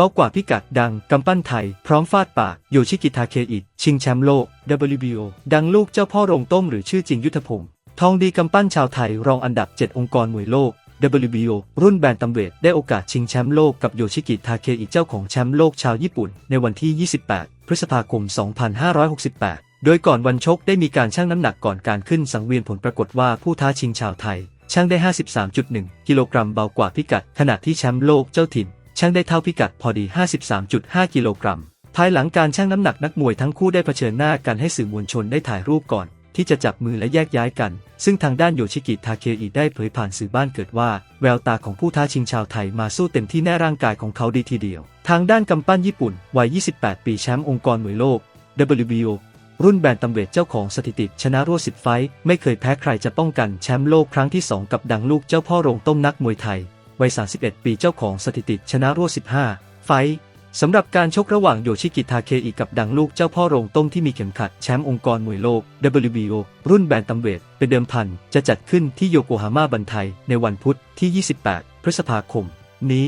เบากว่าพิกัดดังกำปั้นไทย พร้อมฟาดปาก โยชิกิทาเคอิชิงแชมป์โลก WBO ดังลูกเจ้าพ่อโรงต้มหรือชื่อจริงยุทธพงศ์ทองดีกำปั้นชาวไทยรองอันดับ 7 องค์กรมวยโลก WBO รุ่นแบนตัมเวทได้โอกาสชิงแชมป์โลกกับโยชิกิทาเคอิเจ้าของแชมป์โลกชาวญี่ปุ่น ในวันที่ 28 พฤษภาคม 2568 โดยก่อนวันชกได้มีการชั่งน้ำหนักก่อนการขึ้นสังเวียนผลปรากฏว่าผู้ท้าชิงชาวไทยช่างได้ 53.1 กิโลกรัมเบากว่าพิกัด ขณะที่แชมป์โลกเจ้าถิ่น ช่างได้เท่าพิกัดพอดี 53.5 กิโลกรัม ภายหลังการชั่งน้ำหนักนักมวยทั้งคู่ได้เผชิญหน้ากันให้สื่อมวลชนได้ถ่ายรูปก่อน ที่จะจับมือและแยกย้ายกัน ซึ่งทางด้านโยชิกิทาเคอิได้เผยผ่านสื่อบ้านเกิดว่า แววตาของผู้ท้าชิงชาวไทยมาสู้เต็มที่แน่ร่างกายของเขาดีทีเดียว ทางด้านกำปั้นญี่ปุ่นวัย 28 ปีแชมป์องค์กรมวยโลก WBO รุ่นแบนตัมเวทเจ้าของสถิติชนะรวด10ไฟท์ไม่เคยแพ้ใครจะป้องกันแชมป์โลกครั้งที่ 2 กับดังลูกเจ้าพ่อโรงต้มนักมวยไทย วัย 31 ปีเจ้าของสถิติชนะรวด 15 ไฟสำหรับการชกระหว่างโยชิกิทาเคอิกับดังลูกเจ้าพ่อโรงต้มที่มีเข็มขัดแชมป์องค์กรมวยโลก WBO รุ่นแบนตัมเวทเป็นเดิมพัน จะจัดขึ้นที่โยโกฮาม่าบันไทยในวันพุธที่ 28 พฤษภาคม นี้